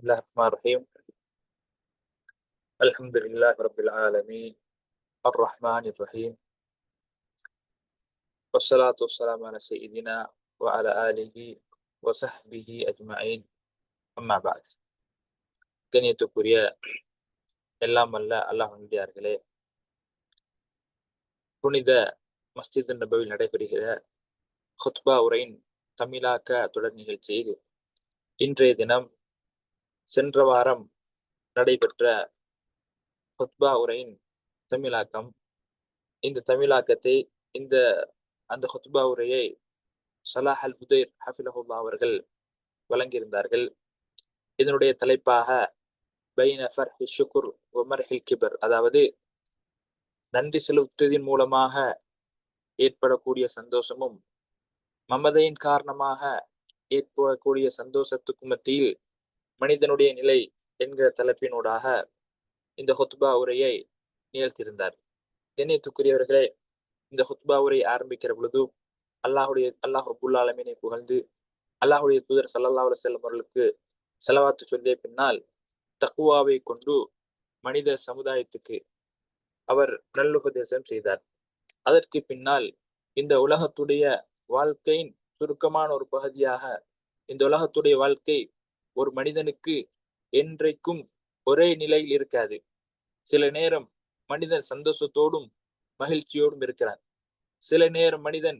الله الرحمن الرحيم الحمد لله رب العالمين الرحمن الرحيم والصلاة والسلام على سيدنا وعلى آله وصحبه أجمعين أما بعد கண்ணியத்துக்குரிய எல்லாம் அல்ல அல்லாஹ் நம்பியார்களே புனித மஸ்ஜித் நபவில் நடைபெறுகிற ஹுத்பா உரையின் தமிழாக்க தொடர் நிகழ்ச்சியில் இன்றைய தினம் சென்ற வாரம் நடைபெற்ற ஹுத்பா உரையின் தமிழாக்கம். இந்த தமிழாக்கத்தை இந்த அந்த ஹுத்பா உரையை சலாஹ் அல் புதைர் ஹஃபிலஹுல்லா அவர்கள் வழங்கியிருந்தார்கள். இதனுடைய தலைப்பாக பைன ஃபர்ஹி ஷுக்குர் ஒமர்ஹில் கிபர். அதாவது நன்றி செலுத்துவதன் மூலமாக ஏற்படக்கூடிய சந்தோஷமும் மமதையின் காரணமாக ஏற்படக்கூடிய சந்தோஷத்துக்கு மத்தியில் மனிதனுடைய நிலை என்கிற தலைப்பினூடாக இந்த ஹொத்பா உரையை நிகழ்த்தியிருந்தார். கண்ணியத்துக்குரியவர்களே இந்த ஹுத்பா உரை ஆரம்பிக்கிற பொழுது அல்லாஹுடைய அல்லாஹ் ரபுல்லாலமீனை புகழ்ந்து அல்லாஹுடைய தூதர் சல்லல்லா செல்லும் அவர்களுக்கு செலவாத்து சொல்லிய பின்னால் தக்குவாவை கொண்டு மனித சமுதாயத்துக்கு அவர் நல்லுபதேசம் செய்தார். அதற்கு பின்னால் இந்த உலகத்துடைய வாழ்க்கையின் சுருக்கமான ஒரு பகுதியாக இந்த உலகத்துடைய வாழ்க்கை ஒரு மனிதனுக்கு என்றைக்கும் ஒரே நிலையில் இருக்காது. சில நேரம் மனிதன் சந்தோஷத்தோடும் மகிழ்ச்சியோடும் இருக்கிறான். சில நேரம் மனிதன்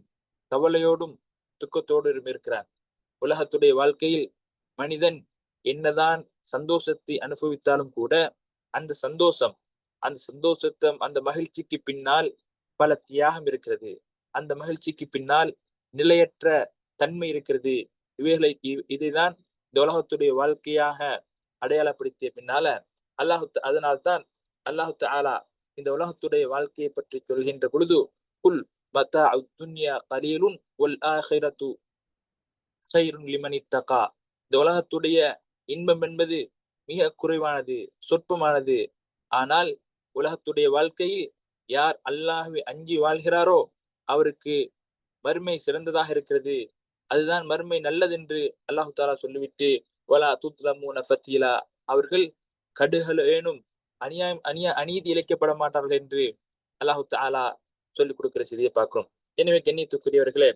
கவலையோடும் துக்கத்தோடும் இருக்கிறான். உலகத்துடைய வாழ்க்கையில் மனிதன் என்னதான் சந்தோஷத்தை அனுபவித்தாலும் கூட அந்த சந்தோஷம் அந்த சந்தோஷத்தை அந்த மகிழ்ச்சிக்கு பின்னால் பல தியாகம் இருக்கிறது. அந்த மகிழ்ச்சிக்கு பின்னால் நிலையற்ற தன்மை இருக்கிறது. இவைகளை இதைதான் இந்த உலகத்துடைய வாழ்க்கையாக அடையாளப்படுத்திய பின்னால அல்லாஹு அதனால்தான் அல்லாஹு ஆலா இந்த உலகத்துடைய வாழ்க்கையை பற்றி சொல்கின்ற பொழுது குல் மத்தா துன்யா கலீலுன் ஒல் ஆஹிரத்து சைருன் லிமனி தகா இந்த உலகத்துடைய இன்பம் என்பது மிக குறைவானது சொற்பமானது. ஆனால் உலகத்துடைய வாழ்க்கையில் யார் அல்லாஹுவை அஞ்சி வாழ்கிறாரோ அவருக்கு வறுமை சிறந்ததாக இருக்கிறது. அதுதான் மறுமை நல்லதென்று அல்லாஹு தாலா சொல்லிவிட்டு வலா தூத்லமூன ஃபத்தீலா. அவர்கள் கடுகள் ஏனும் அநியாயம் அநிய அநீதி இழைக்கப்பட மாட்டார்கள் என்று அல்லாஹு தாலா சொல்லிக் கொடுக்கிற செய்தியை பார்க்கிறோம். எனவே கண்ணியத்துக்குரியவர்களே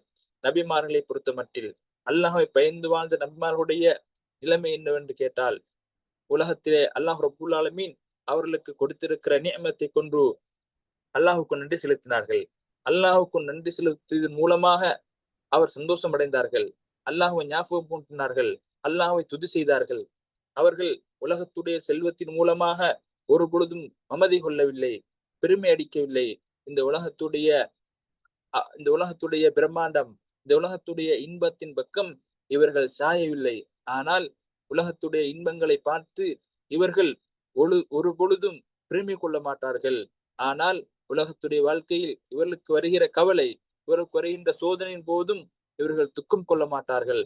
நபிமார்களை பொறுத்த மட்டில் அல்லாஹை பயந்து வாழ்ந்த நபிமார்களுடைய நிலைமை என்னவென்று கேட்டால் உலகத்திலே அல்லாஹ் ரபுல் ஆலமீன் அவர்களுக்கு கொடுத்திருக்கிற நியமத்தை கொண்டு அல்லாஹுக்கு நன்றி செலுத்தினார்கள். அல்லாஹுக்கு நன்றி செலுத்தியதன் மூலமாக அவர் சந்தோஷம் அடைந்தார்கள் அல்லாஹுவை ஞாபகம் பூட்டினார்கள். அல்லாஹுவை துதி செய்தார்கள். அவர்கள் உலகத்துடைய செல்வத்தின் மூலமாக ஒரு பொழுதும் மமதி கொள்ளவில்லை பெருமை அடிக்கவில்லை. இந்த உலகத்துடைய இந்த உலகத்துடைய பிரம்மாண்டம் இந்த உலகத்துடைய இன்பத்தின் பக்கம் இவர்கள் சாயவில்லை. ஆனால் உலகத்துடைய இன்பங்களை பார்த்து இவர்கள் ஒரு ஒரு பொழுதும் பெருமை கொள்ள மாட்டார்கள். ஆனால் உலகத்துடைய வாழ்க்கையில் இவர்களுக்கு வருகிற கவலை இவருக்கு வருகின்ற சோதனையின் போதும் இவர்கள் துக்கம் கொள்ள மாட்டார்கள்.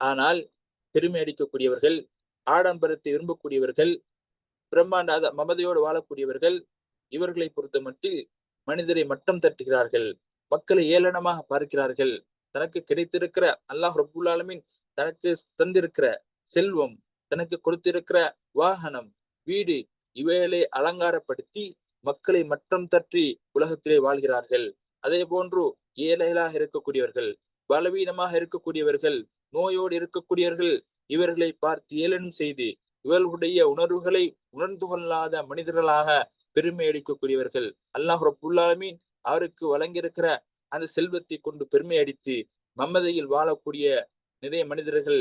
ஆனால் பெருமை அடிக்கக்கூடியவர்கள் ஆடம்பரத்தை விரும்பக்கூடியவர்கள் பிரம்மாண்ட மமதையோடு வாழக்கூடியவர்கள் இவர்களை பொறுத்த மட்டில் மனிதரை மட்டம் தட்டுகிறார்கள். மக்களை ஏளனமாக பார்க்கிறார்கள். தனக்கு கிடைத்திருக்கிற அல்லாஹ் ரபுல்லாலமின் தனக்கு தந்திருக்கிற செல்வம் தனக்கு கொடுத்திருக்கிற வாகனம் வீடு இவைகளை அலங்காரப்படுத்தி மக்களை மட்டம் தற்றி உலகத்திலே வாழ்கிறார்கள். அதே போன்று ஏழைகளாக இருக்கக்கூடியவர்கள் பலவீனமாக இருக்கக்கூடியவர்கள் நோயோடு இருக்கக்கூடியவர்கள் இவர்களை பார்த்து ஏளனம் செய்து இவர்களுடைய உணர்வுகளை உணர்ந்து கொள்ளாத மனிதர்களாக பெருமை அடிக்கக்கூடியவர்கள் அல்லாஹ் ரபுல்லாலமீன் அவருக்கு வழங்கியிருக்கிற அந்த செல்வத்தை கொண்டு பெருமை அடித்து மம்மதையில் வாழக்கூடிய நிறைய மனிதர்கள்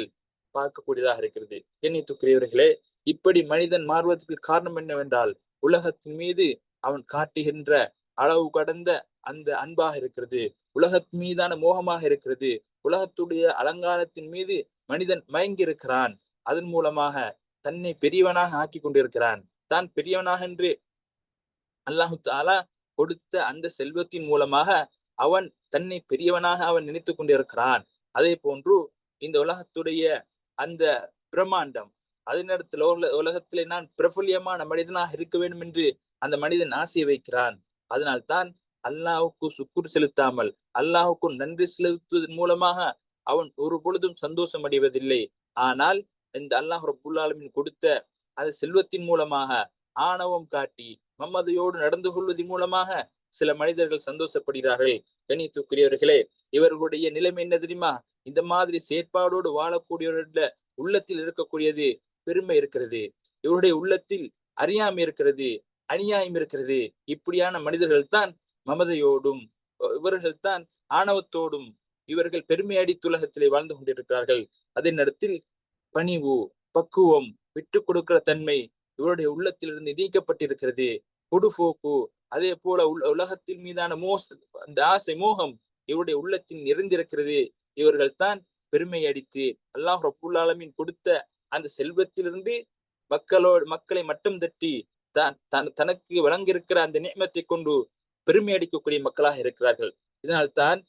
பார்க்கக்கூடியதாக இருக்கிறது. எண்ணித்துக்குரியவர்களே இப்படி மனிதன் மாறுவதற்கு காரணம் என்னவென்றால் உலகத்தின் மீது அவன் காட்டுகின்ற அளவு கடந்த அந்த அன்பாக இருக்கிறது. உலகத் மீதான மோகமாக இருக்கிறது. உலகத்துடைய அலங்காரத்தின் மீது மனிதன் மயங்கி இருக்கிறான் அதன் மூலமாக தன்னை பெரியவனாக ஆக்கி கொண்டிருக்கிறான். தான் பெரியவனாக என்று அல்லாஹு தாலா கொடுத்த அந்த செல்வத்தின் மூலமாக அவன் தன்னை பெரியவனாக அவன் நினைத்து கொண்டிருக்கிறான். அதே போன்று இந்த உலகத்துடைய அந்த பிரம்மாண்டம் அதே நேரத்தில் உலகத்திலே நான் பிரபல்யமான மனிதனாக இருக்க வேண்டும் என்று அந்த மனிதன் ஆசையை வைக்கிறான். அதனால்தான் அல்லாஹுக்கு சுக்குர் செலுத்தாமல் அல்லாஹுக்கு நன்றி செலுத்துவதன் மூலமாக அவன் ஒரு பொழுதும் சந்தோஷம் அடைவதில்லை. ஆனால் இந்த அல்லாஹ் ரபுல்லாலமின் கொடுத்த அந்த செல்வத்தின் மூலமாக ஆணவம் காட்டி மம்மதையோடு நடந்து கொள்வதன் மூலமாக சில மனிதர்கள் சந்தோஷப்படுகிறார்கள். கணித்துக்குரியவர்களே இவர்களுடைய நிலைமை என்ன தெரியுமா? இந்த மாதிரி செயற்பாடோடு வாழக்கூடியவர்கள உள்ளத்தில் இருக்கக்கூடியது பெருமை இருக்கிறது. இவருடைய உள்ளத்தில் அறியாமை இருக்கிறது அநியாயம் இருக்கிறது. இப்படியான மனிதர்கள் தான் மமதையோடும் இவர்கள் தான் ஆணவத்தோடும் இவர்கள் பெருமை துலகத்திலே வாழ்ந்து கொண்டிருக்கிறார்கள். அதே நேரத்தில் பணிவு பக்குவம் விட்டு கொடுக்கிற தன்மை இவருடைய உள்ளத்திலிருந்து நீக்கப்பட்டிருக்கிறது. பொடுபோக்கு அதே போல உலகத்தின் மீதான மோச அந்த ஆசை மோகம் இவருடைய உள்ளத்தில் நிறைந்திருக்கிறது. இவர்கள் தான் பெருமை அடித்து அல்லாஹ் ரபுல்லாலமின் கொடுத்த அந்த செல்வத்திலிருந்து மக்களோடு மக்களை மட்டம் தட்டி தான் தனக்கு வழங்கியிருக்கிற அந்த நியமத்தை கொண்டு பெருமை அடிக்கக்கூடிய மக்களாக இருக்கிறார்கள். இதனால் தான்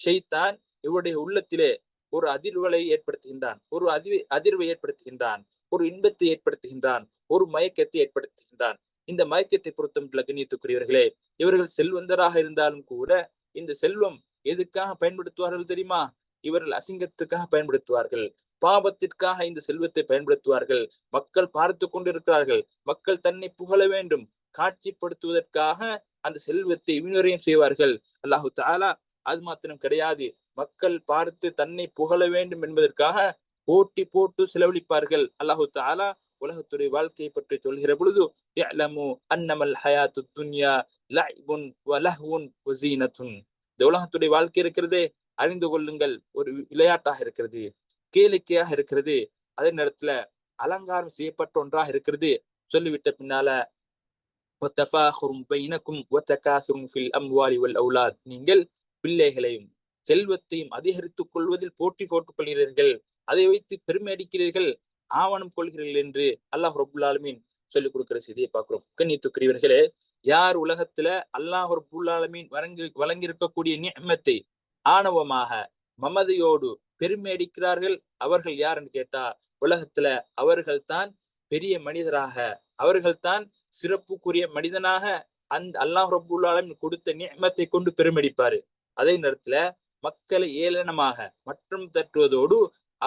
ஷெய்தான் இவருடைய உள்ளத்திலே ஒரு அதிர்வலை ஏற்படுத்துகின்றான். ஒரு அதிர் அதிர்வை ஏற்படுத்துகின்றான். ஒரு இன்பத்தை ஏற்படுத்துகின்றான். ஒரு மயக்கத்தை ஏற்படுத்துகின்றான். இந்த மயக்கத்தை பொருத்தம் கண்ணியத்துக்குரியவர்களே இவர்கள் செல்வந்தராக இருந்தாலும் கூட இந்த செல்வம் எதுக்காக பயன்படுத்துவார்கள் தெரியுமா? இவர்கள் அசிங்கத்துக்காக பயன்படுத்துவார்கள். பாவத்திற்காக இந்த செல்வத்தை பயன்படுத்துவார்கள். மக்கள் பார்த்து கொண்டிருக்கிறார்கள். மக்கள் தன்னை புகழ வேண்டும். காட்சிப்படுத்துவதற்காக அந்த செல்வத்தை விநியோகம் செய்வார்கள். அல்லாஹு தாலா அது மாத்திரம் கிடையாது. மக்கள் பார்த்து தன்னை புகழ வேண்டும் என்பதற்காக போட்டி போட்டு செலவழிப்பார்கள். அல்லாஹு தாலா உலகத்துடைய வாழ்க்கையை பற்றி சொல்கிற பொழுது அன்னமல் ஹயாத்து துன்யா லைபுன் வலஹுன் இந்த உலகத்துடைய வாழ்க்கை இருக்கிறதே அறிந்து கொள்ளுங்கள். ஒரு விளையாட்டாக இருக்கிறது கேளிக்கையாக இருக்கிறது. அதே நேரத்துல அலங்காரம் செய்யப்பட்ட ஒன்றாக இருக்கிறது. சொல்லிவிட்ட பின்னால நீங்கள் பிள்ளைகளையும் செல்வத்தையும் அதிகரித்துக் கொள்வதில் போட்டி போட்டுக் கொள்கிறீர்கள். அதை வைத்து பெருமை அடிக்கிறீர்கள். ஆவணம் கொள்கிறீர்கள் என்று அல்லாஹ் ரபுல்லாலுமின் சொல்லிக் கொடுக்கிற செய்தியை பார்க்கிறோம். கண்ணியத்துக்குரியவர்களே யார் உலகத்துல அல்லாஹ் ரபுல்லாலுமின் வழங்கி வழங்கியிருக்கக்கூடிய நியமத்தை ஆணவமாக மமதையோடு பெருமை அடிக்கிறார்கள்? அவர்கள் யாருன்னு கேட்டா உலகத்துல அவர்கள்தான் பெரிய மனிதராக அவர்கள்தான் சிறப்புக்குரிய மனிதனாக அந்த அல்லாஹ் ரபுல்லாலும் கொடுத்த நியமத்தை கொண்டு பெருமடிப்பாரு. அதே நேரத்துல மக்களை ஏளனமாக மற்றும் தட்டுவதோடு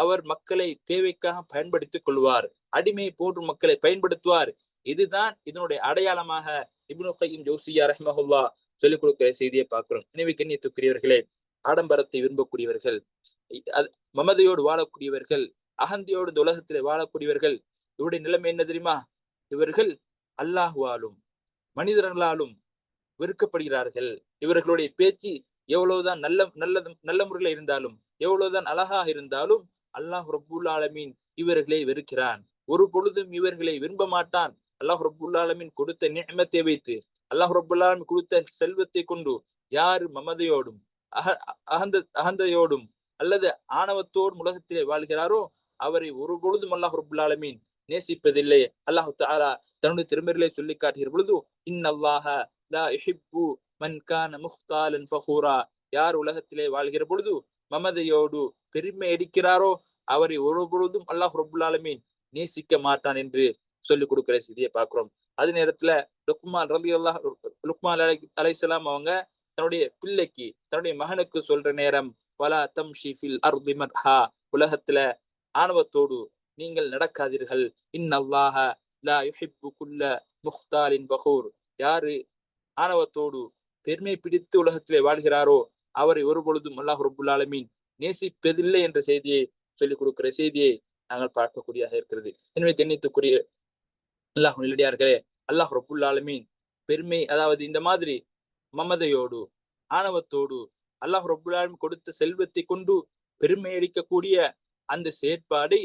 அவர் மக்களை தேவைக்காக பயன்படுத்திக் கொள்வார். அடிமை போன்று மக்களை பயன்படுத்துவார். இதுதான் இதனுடைய அடையாளமாக இப்னு கையும் ஜோசியா ரஹ்மஹுல்லா சொல்லிக் கொடுக்கிற செய்தியை பார்க்கிறோம். எனவே கண்ணியத்துக்குரியவர்களே ஆடம்பரத்தை விரும்பக்கூடியவர்கள் மமதையோடு வாழக்கூடியவர்கள் அகந்தியோடு இந்த உலகத்திலே வாழக்கூடியவர்கள் இவருடைய நிலைமை என்ன தெரியுமா? இவர்கள் அல்லாஹுவாலும் மனிதர்களாலும் வெறுக்கப்படுகிறார்கள். இவர்களுடைய பேச்சு எவ்வளவுதான் நல்ல நல்லது நல்ல முறையில் இருந்தாலும் எவ்வளவுதான் அழகாக இருந்தாலும் அல்லாஹ் ரபுல் ஆலமீன் இவர்களை வெறுக்கிறான். ஒரு பொழுதும் இவர்களை விரும்ப மாட்டான். அல்லாஹ் ரபுல் ஆலமீன் கொடுத்த நியமத்தை வைத்து அல்லாஹ் ரபுல் ஆலமின் கொடுத்த செல்வத்தை கொண்டு யாரு மமதையோடும் அக அகந்த அகந்தையோடும் அல்லது ஆணவத்தோடும் உலகத்திலே வாழ்கிறாரோ அவரை ஒரு பொழுதும் அல்லாஹ் ரபுல் ஆலமீன் நேசிப்பதில்லை. அல்லாஹு தாரா தன்னுடைய திருமறையிலே சொல்லி காட்டுகிற பொழுது இன்னல்லாஹ லா இஹிப்பு மன்கான முஹ்தாலன் ஃபஹூரா. யார் உலகத்திலே வாழ்கிற பொழுது மமதையோடு பெருமை அடிக்கிறாரோ அவரை ஒரு பொழுதும் அல்லாஹ் ரபுல்லாலுமே நேசிக்க மாட்டான் என்று சொல்லிக் கொடுக்கிற செய்தியை பார்க்கிறோம். அதே நேரத்துல லுக்மான் ரலி அல்லாஹ் லுக்மான் அலை அலைசலாம் அவங்க தன்னுடைய பிள்ளைக்கு தன்னுடைய மகனுக்கு சொல்ற நேரம் வலா தம் ஷிஃபில் அர்தி உலகத்துல ஆணவத்தோடு நீங்கள் நடக்காதீர்கள். இன் அல்லாஹ லா யுஹிப்பு குல்ல முஹ்தாலின் பகூர் யாரு ஆணவத்தோடு பெருமை பிடித்து உலகத்திலே வாழ்கிறாரோ அவரை ஒரு பொழுதும் அல்லாஹ் ரபுல் ஆலமீன் நேசிப்பதில்லை என்ற செய்தியை சொல்லிக் கொடுக்கிற செய்தியை நாங்கள் பார்க்கக்கூடியதாக இருக்கிறது. எனவே தென்னித்துக்குரிய அல்லாஹ் நிலடியார்களே அல்லாஹ் ரபுல் ஆலமீன் பெருமை அதாவது இந்த மாதிரி மமதையோடு ஆணவத்தோடு அல்லாஹ் ரபுல் ஆலமின் கொடுத்த செல்வத்தை கொண்டு பெருமை அளிக்கக்கூடிய அந்த செயற்பாடை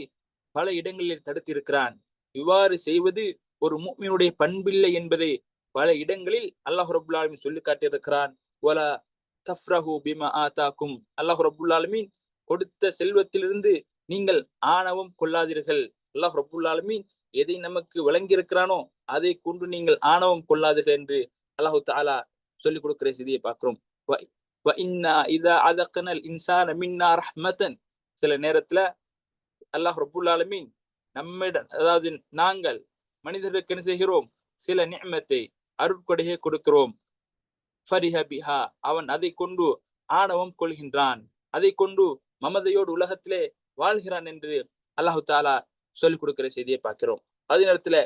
பல இடங்களில் தடுத்திருக்கிறான். இவ்வாறு செய்வது ஒரு மூமியினுடைய பண்பில்லை என்பதை பல இடங்களில் அல்லாஹ் ரபுல்லாலுமின் சொல்லி காட்டியிருக்கிறான். ஒலா தஃப்ரஹு பிமா அல்லாஹ் கொடுத்த செல்வத்திலிருந்து நீங்கள் ஆணவம் கொள்ளாதீர்கள். அல்லாஹ் ரபுல்லாலுமீன் எதை நமக்கு வழங்கியிருக்கிறானோ அதை கொண்டு நீங்கள் ஆணவம் கொள்ளாதீர்கள் என்று அல்லாஹு தாலா சொல்லிக் கொடுக்கிற செய்தியை பார்க்கிறோம். மின்னா சில நேரத்துல அல்லாஹ் ரபுல்லாலுமீன் நம்மிடம் அதாவது நாங்கள் மனிதர்களுக்கு என்ன செய்கிறோம்? சில நியமத்தை அருட்கொடையை கொடுக்கிறோம். ஃபரிஹபிஹா அவன் அதை கொண்டு ஆணவம் கொள்கின்றான். அதை கொண்டு மமதையோடு உலகத்திலே வாழ்கிறான் என்று அல்லாஹு தாலா சொல்லிக் கொடுக்கிற செய்தியை பார்க்கிறோம். அதே நேரத்துல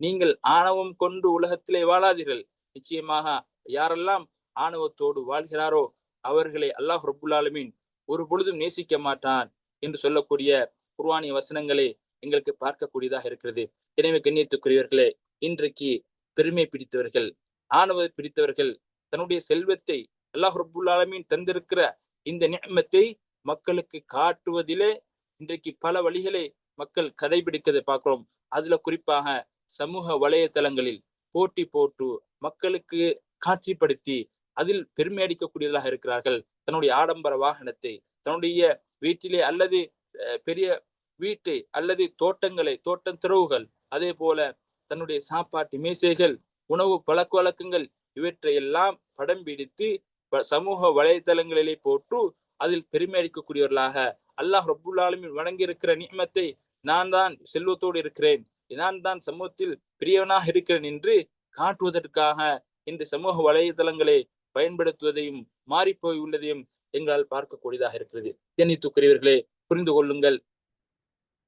நீங்கள் ஆணவம் கொண்டு உலகத்திலே வாழாதீர்கள். நிச்சயமாக யாரெல்லாம் ஆணவத்தோடு வாழ்கிறாரோ அவர்களை அல்லாஹ் ரபுல் ஒரு பொழுதும் நேசிக்க மாட்டான் என்று சொல்லக்கூடிய குர்வானிய வசனங்களை எங்களுக்கு பார்க்கக்கூடியதாக இருக்கிறது. எனவே கண்ணியத்துக்குரியவர்களே இன்றைக்கு பெருமை பிடித்தவர்கள் ஆணவத்தை பிடித்தவர்கள் தன்னுடைய செல்வத்தை அல்லாஹ் ரபுல் தந்திருக்கிற இந்த நியமத்தை மக்களுக்கு காட்டுவதிலே இன்றைக்கு பல வழிகளை மக்கள் கடைபிடிக்கதை பார்க்கிறோம். அதுல குறிப்பாக சமூக வலையதளங்களில் போட்டி போட்டு மக்களுக்கு காட்சிப்படுத்தி அதில் பெருமை அடிக்கக்கூடியதாக இருக்கிறார்கள். தன்னுடைய ஆடம்பர வாகனத்தை தன்னுடைய வீட்டிலே அல்லது பெரிய வீட்டை அல்லது தோட்டங்களை தோட்டம் திறவுகள் அதே போல தன்னுடைய சாப்பாட்டு மேசைகள் உணவு பழக்க வழக்கங்கள் இவற்றை எல்லாம் படம் பிடித்து சமூக வலைதளங்களிலே போட்டு அதில் பெருமை அளிக்கக்கூடியவர்களாக அல்லாஹ் ரபுல்லாலுமின் வழங்கி இருக்கிற நியமத்தை நான் தான் செல்வத்தோடு இருக்கிறேன். நான் தான் சமூகத்தில் பெரியவனாக இருக்கிறேன் என்று காட்டுவதற்காக இந்த சமூக வலைதளங்களை பயன்படுத்துவதையும் மாறிப்போய் உள்ளதையும் எங்களால் பார்க்கக்கூடியதாக இருக்கிறது. தென்னித்துக்குரியவர்களே புரிந்து கொள்ளுங்கள்.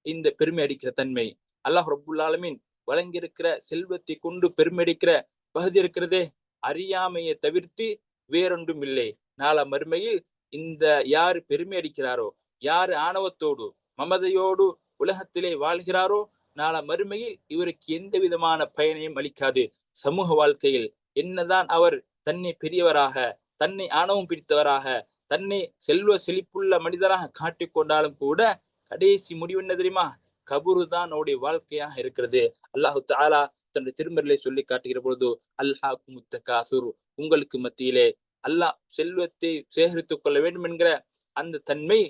இந்த பெருமை அடிக்கிற தன்மை அல்லாஹ் ரபுல்லாலமின் வழங்கியிருக்கிற செல்வத்தை கொண்டு பெருமை அடிக்கிற பகுதி இருக்கிறதே அறியாமையை தவிர்த்து வேறொன்றும் இல்லை. நாள மறுமையில் இந்த யாரு பெருமை அடிக்கிறாரோ யாரு ஆணவத்தோடு மமதையோடு உலகத்திலே வாழ்கிறாரோ நாள மறுமையில் இவருக்கு எந்த விதமான பயனையும் அளிக்காது. சமூக வாழ்க்கையில் என்னதான் அவர் தன்னை பெரியவராக தன்னை ஆணவம் பிடித்தவராக தன்னை செல்வ செழிப்புள்ள மனிதராக காட்டிக்கொண்டாலும் கூட கடைசி முடிவு என்ன தெரியுமா? கபுரு தான் அவருடைய வாழ்க்கையாக இருக்கிறது. அல்லாஹு தாலா தன்னுடைய திருமறையை சொல்லி காட்டுகிற பொழுது அல்லாஹ் முத்த காசுர் உங்களுக்கு மத்தியிலே அல்லாஹ் செல்வத்தை சேகரித்துக் கொள்ள வேண்டும் என்கிற அந்த தன்மை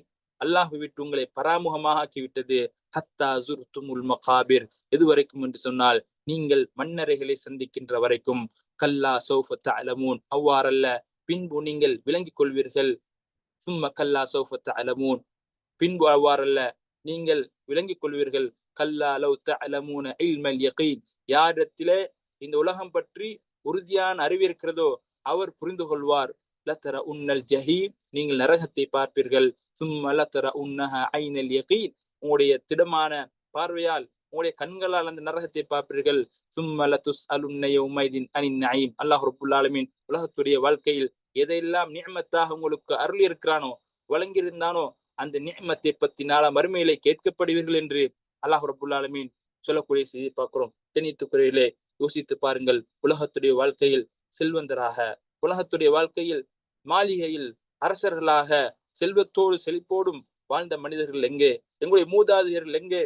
அல்லாஹ் விட்டு உங்களை பராமுகமாக ஆக்கிவிட்டது. ஹத்தா துமுல் மகாபிர். எது வரைக்கும் என்று சொன்னால் நீங்கள் மன்னரைகளை சந்திக்கின்ற வரைக்கும் கல்லா சௌஃபத் அலமூன் அவ்வாறல்ல. பின்பு நீங்கள் விளங்கிக் கொள்வீர்கள். சும்ம கல்லா சௌஃபத்த அலமூன் பின்பு அவ்வாறல்ல நீங்கள் விளங்கிக் கொள்வீர்கள். கல்லா லவ் தலமூன இல்மல் யகீன் யாரிடத்திலே இந்த உலகம் பற்றி உறுதியான அறிவு இருக்கிறதோ அவர் புரிந்து கொள்வார். லத்தர உன்னல் ஜஹீம் நீங்கள் நரகத்தை பார்ப்பீர்கள். சும்ம லத்தர உன்னஹ ஐனல் யகீன் உங்களுடைய திடமான பார்வையால் உங்களுடைய கண்களால் அந்த நரகத்தை பார்ப்பீர்கள். சும்ம துஸ் அலுன்னைய உமைதின் அனின் நயீம் அல்லாஹ் ரபுல்லாலமின் உலகத்துடைய வாழ்க்கையில் எதையெல்லாம் நியமத்தாக உங்களுக்கு அருள் இருக்கிறானோ வழங்கியிருந்தானோ அந்த நியமத்தை பத்தி நாளா மறுமையிலே கேட்கப்படுவீர்கள் என்று அல்லாஹ் ரபுல்லாலமீன் சொல்லக்கூடிய செய்தி பார்க்கிறோம். தென்னித்துக்குறையிலே யோசித்து பாருங்கள். உலகத்துடைய வாழ்க்கையில் செல்வந்தராக உலகத்துடைய வாழ்க்கையில் மாளிகையில் அரசர்களாக செல்வத்தோடு செழிப்போடும் வாழ்ந்த மனிதர்கள் எங்கே? எங்களுடைய மூதாதையர்கள் எங்கே?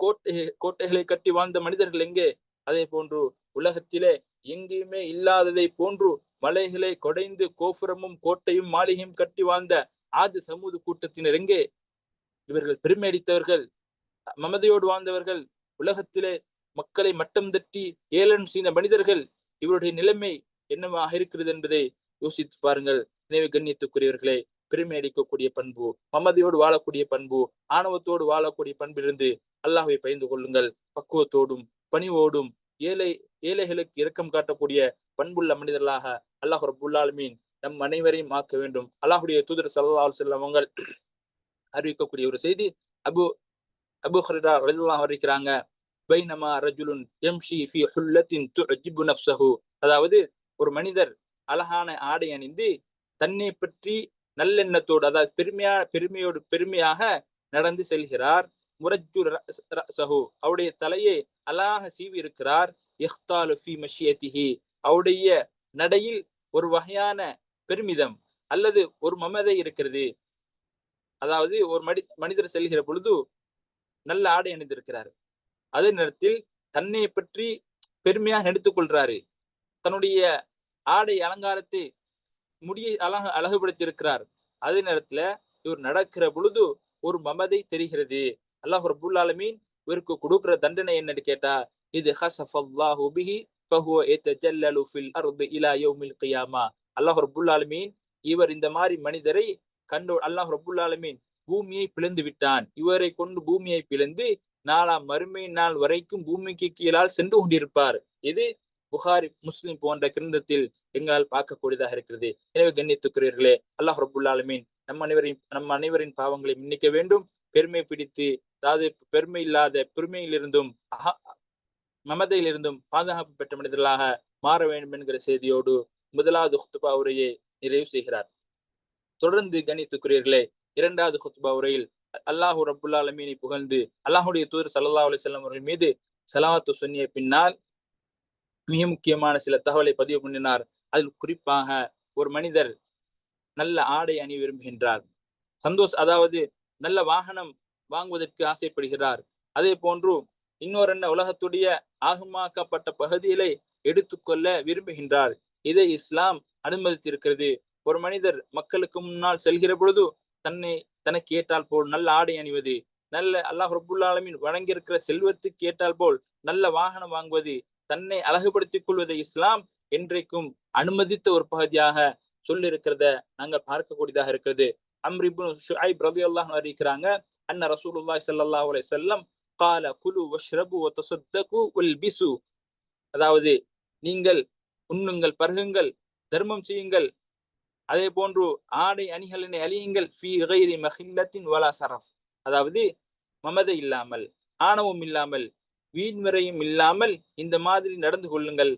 கோட்டை கோட்டைகளை கட்டி வாழ்ந்த மனிதர்கள் எங்கே? அதே போன்று உலகத்திலே எங்கேயுமே இல்லாததை போன்று மலைகளை கொடைந்து கோபுரமும் கோட்டையும் மாளிகையும் கட்டி வாழ்ந்த ஆது சமூக கூட்டத்தினர் எங்கே இவர்கள் பெருமை அடித்தவர்கள் மமதையோடு வாழ்ந்தவர்கள் உலகத்திலே மக்களை மட்டம் தட்டி ஏளனம் செய்த மனிதர்கள் இவருடைய நிலைமை என்னவாக இருக்கிறது என்பதை யோசித்து பாருங்கள். நினைவு கண்ணியத்துக்குரியவர்களே பெருமை அடிக்கக்கூடிய பண்பு மமதியோடு வாழக்கூடிய பண்பு ஆணவத்தோடு வாழக்கூடிய பண்பிலிருந்து அல்லாஹை பயந்து கொள்ளுங்கள். பக்குவத்தோடும் பணிவோடும் ஏழை ஏழைகளுக்கு இரக்கம் காட்டக்கூடிய பண்புள்ள மனிதர்களாக அல்லாஹ் ரபுல்லாலுமீன் நம் அனைவரையும் ஆக்க வேண்டும். அல்லாஹுடைய தூதர் சல்லாஹ் செல்லவங்கள் அறிவிக்கக்கூடிய ஒரு செய்தி அபு அபு ஹரிடா ரஜுல்லாம் அறிவிக்கிறாங்க பைனமா ரஜுலுன் எம்ஷி ஃபி ஹுல்லத்தின் துஜிபு அதாவது ஒரு மனிதர் அழகான ஆடை அணிந்து தன்னை பற்றி நல்லெண்ணத்தோடு அதாவது பெருமையா பெருமையோடு பெருமையாக நடந்து செல்கிறார். முரஜு சஹு அவருடைய தலையை அழகாக சீவி இருக்கிறார். இஹ்தாலு ஃபி மஷியத்திஹி. அவருடைய நடையில் ஒரு வகையான பெருமிதம் அல்லது ஒரு மமதை இருக்கிறது. அதாவது ஒரு மடி மனிதர் செல்கிற பொழுது நல்ல ஆடை அணிந்திருக்கிறார். அதே நேரத்தில் தன்னை பற்றி பெருமையாக எடுத்துக் கொள்றாரு. தன்னுடைய ஆடை அலங்காரத்தை முடியை அழகு அழகுபடுத்தி இருக்கிறார் அதே நேரத்துல இவர் நடக்கிற பொழுது ஒரு மமதை தெரிகிறது. அல்லாஹ் ரபுல் ஆலமீன் இவருக்கு கொடுக்கிற தண்டனை என்னன்னு கேட்டா இது ஹசஃபல்லாஹு பிஹி ஃபஹுவ ஃபில் இலா யௌமில் கியாமா. அல்லாஹ் ரபுல் ஆலமீன் இவர் இந்த மாதிரி மனிதரை கண்டு அல்லாஹ் ரபுல் ஆலமீன் பூமியை பிளந்து விட்டான். இவரை கொண்டு பூமியை பிளந்து நாலாம் மறுமை நாள் வரைக்கும் பூமிக்கு கீழால் சென்று கொண்டிருப்பார். இது புகாரி முஸ்லிம் போன்ற கிரந்தத்தில் எங்களால் பார்க்கக்கூடியதாக இருக்கிறது. எனவே கண்ணியத்துக்குரியவர்களே அல்லாஹ் ரபுல்லாலுமீன் நம் அனைவரின் நம் அனைவரின் பாவங்களை மன்னிக்க வேண்டும். பெருமை பிடித்து அதாவது பெருமை இல்லாத பெருமையிலிருந்தும் மமதையிலிருந்தும் பாதுகாப்பு பெற்ற மனிதர்களாக மாற வேண்டும் என்கிற செய்தியோடு முதலாவது ஹுத்துபா உரையை நிறைவு செய்கிறார். தொடர்ந்து கணித்துக்குரியர்களே இரண்டாவது ஹுத்துபா உரையில் அல்லாஹூ ரபுல்லா அலமீனை புகழ்ந்து அல்லாஹுடைய தூதர் சல்லா அலி செல்லம் அவர்கள் மீது சலாத்து சொன்னிய பின்னால் மிக முக்கியமான சில தகவலை பதிவு பண்ணினார். அதில் குறிப்பாக ஒரு மனிதர் நல்ல ஆடை அணி விரும்புகின்றார். சந்தோஷ் அதாவது நல்ல வாகனம் வாங்குவதற்கு ஆசைப்படுகிறார். அதே போன்று இன்னொரு என்ன உலகத்துடைய ஆகமாக்கப்பட்ட பகுதிகளை எடுத்துக்கொள்ள விரும்புகின்றார். இதை இஸ்லாம் அனுமதித்திருக்கிறது. ஒரு மனிதர் மக்களுக்கு முன்னால் செல்கிற பொழுது தன்னை தனக்கு ஏற்றால் போல் நல்ல ஆடை அணிவது நல்ல அல்லாஹ் ரபுல்லாலமின் வழங்கியிருக்கிற செல்வத்துக்கு ஏற்றால் போல் நல்ல வாகனம் வாங்குவது தன்னை அழகுபடுத்திக் கொள்வதை இஸ்லாம் என்றைக்கும் அனுமதித்த ஒரு பகுதியாக சொல்லிருக்கிறத நாங்கள் பார்க்கக்கூடியதாக இருக்கிறது. அம்ரிபு ஷுஐப் ரபி அல்லாஹ் அறிவிக்கிறாங்க அன்ன ரசூலுல்லாஹி ஸல்லல்லாஹு அலைஹி வஸல்லம் قال குலு வஷ்ரபு வதசத்தகு வல்பிசு அதாவது நீங்கள் உண்ணுங்கள் பருகுங்கள் தர்மம் செய்யுங்கள் அதே போன்று ஆடை அணிகளினை அழியுங்கள் ஃபி கைரி மஹில்லத்தின் வலா சரஃப் அதாவது மமதை இல்லாமல் ஆணவம் இல்லாமல் வீண்முறையும் இல்லாமல் இந்த மாதிரி நடந்து கொள்ளுங்கள்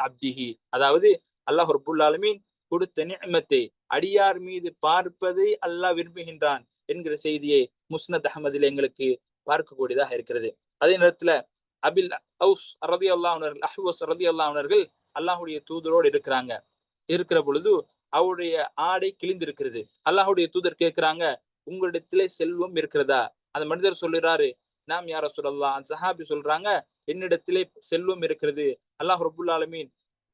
அப்திஹி அதாவது அல்லாஹ் ரபுல் ஆலமீன் கொடுத்த நியமத்தை அடியார் மீது பார்ப்பதை அல்லாஹ் விரும்புகின்றான் என்கிற செய்தியை முஸ்னத் அகமதில் எங்களுக்கு பார்க்கக்கூடியதாக இருக்கிறது. அதே நேரத்துல அபில் அவுஸ் ரதி அல்லாஹர்கள் அஹ்வஸ் ரதி அல்லாஹர்கள் அல்லாஹுடைய தூதரோடு இருக்கிறாங்க. இருக்கிற பொழுது அவருடைய ஆடை கிழிந்திருக்கிறது. அல்லாஹுடைய தூதர் கேட்கிறாங்க உங்களிடத்திலே செல்வம் இருக்கிறதா? அந்த மனிதர் சொல்லுறாரு நாம் யார சொல்லலாம் சஹாபி சொல்றாங்க என்னிடத்திலே செல்வம் இருக்கிறது. அல்லாஹ் ரபுல் ஆலமீன்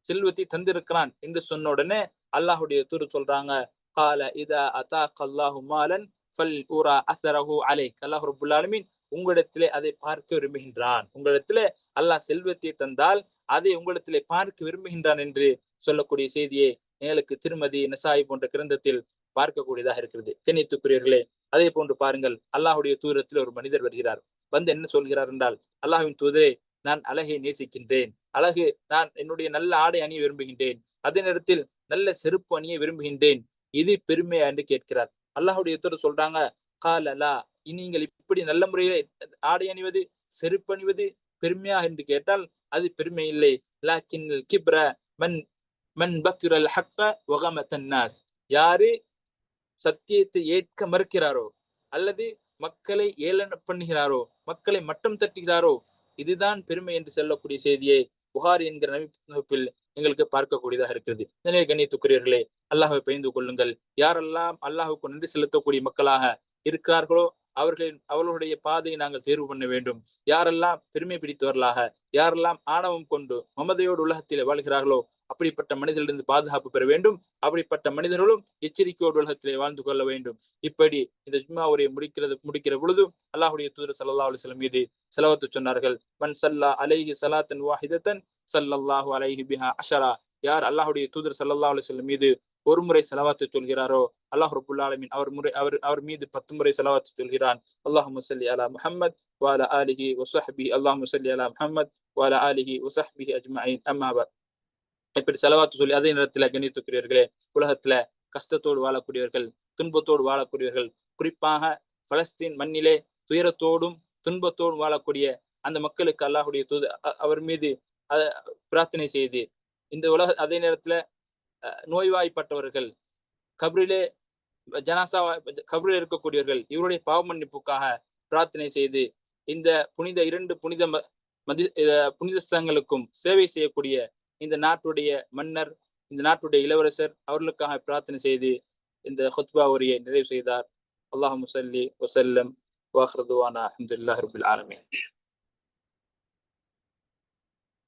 செல்வத்தை தந்திருக்கிறான் என்று சொன்ன உடனே அல்லாஹுடைய தூர் சொல்றாங்க கால இதா அதா கல்லாஹு மாலன் ஃபல் ஊரா அசரஹு அலை அல்லாஹ் ரபுல் ஆலமீன் உங்களிடத்திலே அதை பார்க்க விரும்புகின்றான். உங்களிடத்திலே அல்லாஹ் செல்வத்தை தந்தால் அதை உங்களிடத்திலே பார்க்க விரும்புகின்றான் என்று சொல்லக்கூடிய செய்தியை எங்களுக்கு திருமதி நசாய் போன்ற கிரந்தத்தில் பார்க்கக்கூடியதாக இருக்கிறது. கண்ணியத்துக்குரியவர்களே அதே போன்று பாருங்கள் அல்லாஹுடைய தூரத்தில் ஒரு மனிதர் வருகிறார். வந்து என்ன சொல்கிறார் என்றால் அல்லாஹுவின் தூதரே நான் அழகை நேசிக்கின்றேன். அழகு நான் என்னுடைய நல்ல ஆடை அணிய விரும்புகின்றேன். அதே நேரத்தில் நல்ல செருப்பு அணிய விரும்புகின்றேன். இது பெருமையா என்று கேட்கிறார். அல்லாஹுடைய தூதர் சொல்றாங்க காலலா நீங்கள் இப்படி நல்ல முறையில ஆடை அணிவது செருப்பு அணிவது பெருமையா? என்று கேட்டால் அது பெருமை இல்லை. லாக்கின் கிப்ர மன் மன் பத்துரல் ஹக்க வகமத்தன்னாஸ் யாரு சத்தியத்தை ஏற்க மறுக்கிறாரோ அல்லது மக்களை ஏளன பண்ணுகிறாரோ மக்களை மட்டம் தட்டுகிறாரோ இதுதான் பெருமை என்று சொல்லக்கூடிய செய்தியை. புகார் என்கிற வகுப்பில் எங்களுக்கு பார்க்கக்கூடியதாக இருக்கிறது. எனவே கண்ணியத்துக்குரியவர்களே அல்லாஹை பயந்து கொள்ளுங்கள். யாரெல்லாம் அல்லாஹுக்கு நன்றி செலுத்தக்கூடிய மக்களாக இருக்கிறார்களோ அவர்களின் அவர்களுடைய பாதையை நாங்கள் தேர்வு பண்ண வேண்டும். யாரெல்லாம் பெருமை பிடித்தவர்களாக யாரெல்லாம் ஆணவம் கொண்டு மமதையோடு உலகத்தில் வாழ்கிறார்களோ அப்படிப்பட்ட மனிதர்களிருந்து பாதுகாப்பு பெற வேண்டும். அப்படிப்பட்ட மனிதர்களும் எச்சரிக்கையோடு உலகத்திலே வாழ்ந்து கொள்ள வேண்டும். இப்படி இந்த ஜும்மா உரையை முடிக்கிறது முடிக்கிற பொழுது அல்லாஹுடைய தூதர் சல்லா அலுவலம் மீது செலவத்து சொன்னார்கள். மன் சல்லா அலைஹி சலாத்தன் வாஹிதத்தன் சல்லல்லாஹு அலைஹி பிஹா அஷரா. யார் அல்லாஹுடைய தூதர் சல்லா அலுவலம் மீது ஒரு முறை செலவாத்து சொல்கிறாரோ அல்லாஹ் ரபுல் ஆலமின் அவர் முறை அவர் அவர் மீது பத்து முறை செலவாத்து சொல்கிறான். அல்லாஹு முசல்லி அலா முஹம்மத் வால ஆலிஹி வசஹபி அல்லாஹ் முசல்லி அலா முஹம்மத் வால ஆலிஹி வசஹபிஹி அஜ்மாயின். அம்மாபாத் இப்படி செலவாத்து சொல்லி அதே நேரத்தில் கணித்துக்குரியவர்களே உலகத்துல கஷ்டத்தோடு வாழக்கூடியவர்கள் துன்பத்தோடு வாழக்கூடியவர்கள் குறிப்பாக பலஸ்தீன் மண்ணிலே துயரத்தோடும் துன்பத்தோடும் வாழக்கூடிய அந்த மக்களுக்கு அல்லாஹுடைய தூது அவர் மீது பிரார்த்தனை செய்து இந்த உலக அதே நேரத்துல நோய்வாய்ப்பட்டவர்கள் கபரிலே ஜனாசா கபரில் இருக்கக்கூடியவர்கள் இவருடைய பாவ மன்னிப்புக்காக பிரார்த்தனை செய்து இந்த புனித இரண்டு புனித மதி புனித ஸ்தலங்களுக்கும் சேவை செய்யக்கூடிய இந்த நாட்டுடைய மன்னர் இந்த நாட்டுடைய இளவரசர் அவர்களுக்காக பிரார்த்தனை செய்து இந்த ஹுத்பா உரையை நிறைவு செய்தார். அல்லாஹ் முசல்லி வசல்லம் வாஹ்ரதுவானா அஹமதுல்லாஹ் ரபுல் ஆலமீன்.